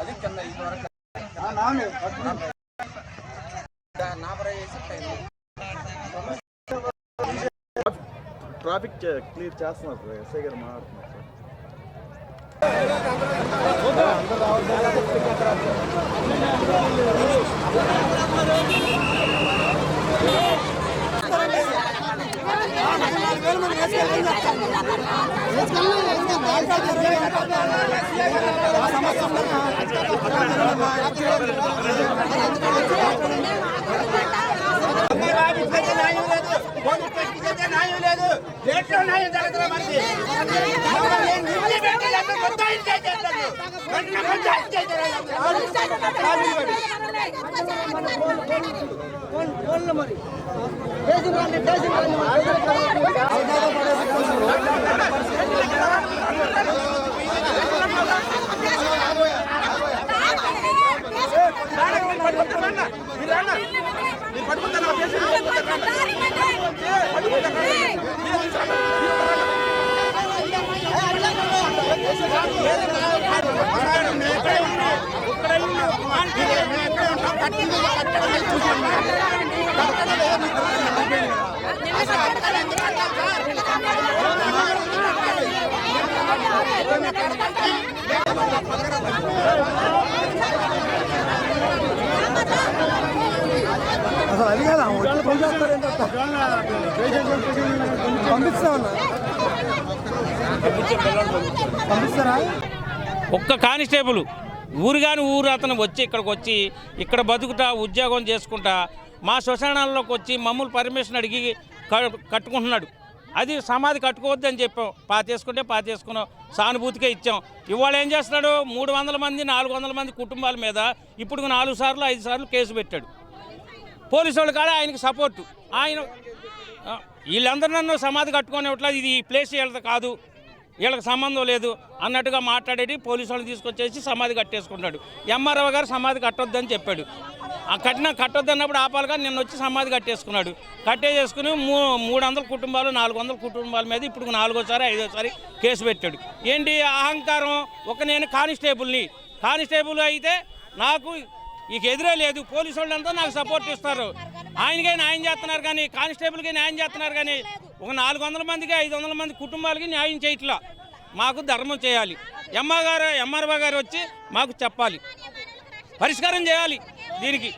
అది కింద ఇది వరకు. ట్రాఫిక్ క్లియర్ చేస్తున్నారు సార్ ఎస్ఐ గారు మాట్లాడుతున్నారు సార్. న్యాయం లేదు రేట్లో న్యాయం జరగదు మనకి నిధులు పెట్టాలంటే పంచాయతీ చేసేస్తారు అసలు అది కదా? పంపిస్తారా? ఒక్క కానిస్టేబుల్ ఊరు కాని ఊరు అతను వచ్చి ఇక్కడికి వచ్చి ఇక్కడ బతుకుతా ఉద్యోగం చేసుకుంటా మా శ్మశానాల్లోకి వచ్చి మమ్మల్ని పర్మిషన్ అడిగి క- కట్టుకుంటున్నాడు. అది సమాధి కట్టుకోవద్దని చెప్పాం. పాతేసుకుంటే పాతేసుకున్నాం. సానుభూతికే ఇచ్చాం. ఇవాళ ఏం చేస్తున్నాడు? మూడు వందల మంది నాలుగు వందల మంది కుటుంబాల మీద ఇప్పుడు నాలుగు సార్లు ఐదు సార్లు కేసు పెట్టాడు. పోలీసు వాళ్ళు కాడ ఆయనకి సపోర్టు ఆయన వీళ్ళందరూ నన్ను సమాధి కట్టుకునేట్లేదు ఇది ఈ ప్లేస్ వీళ్ళది కాదు వీళ్ళకి సంబంధం లేదు అన్నట్టుగా మాట్లాడేది పోలీసు వాళ్ళు తీసుకొచ్చేసి సమాధి కట్టేసుకుంటాడు. ఎంఆర్ఓ గారు సమాధి కట్టొద్దని చెప్పాడు. ఆ కట్టిన కట్టొద్దు అన్నప్పుడు ఆపాలిగా నిన్న వచ్చి సమాధి కట్టేసుకున్నాడు. కట్టేసేసుకుని మూ మూడు వందల కుటుంబాలు నాలుగు వందల కుటుంబాల మీద ఇప్పుడు నాలుగోసారి ఐదోసారి కేసు పెట్టాడు. ఏంటి అహంకారం? ఒక నేను కానిస్టేబుల్ని. కానిస్టేబుల్ అయితే నాకు ఇక ఎదురే లేదు. పోలీసు వాళ్ళంతా నాకు సపోర్ట్ ఇస్తారు. ఆయనకే న్యాయం చేస్తున్నారు కానీ కానిస్టేబుల్కి న్యాయం చేస్తున్నారు కానీ ఒక నాలుగు వందల మందికి ఐదు వందల మంది కుటుంబాలకి న్యాయం చేయట్లా. మాకు ధర్మం చేయాలి. ఎమ్మ గారు ఎంఆర్ఓ గారు వచ్చి మాకు చెప్పాలి. పరిష్కారం చేయాలి దీనికి.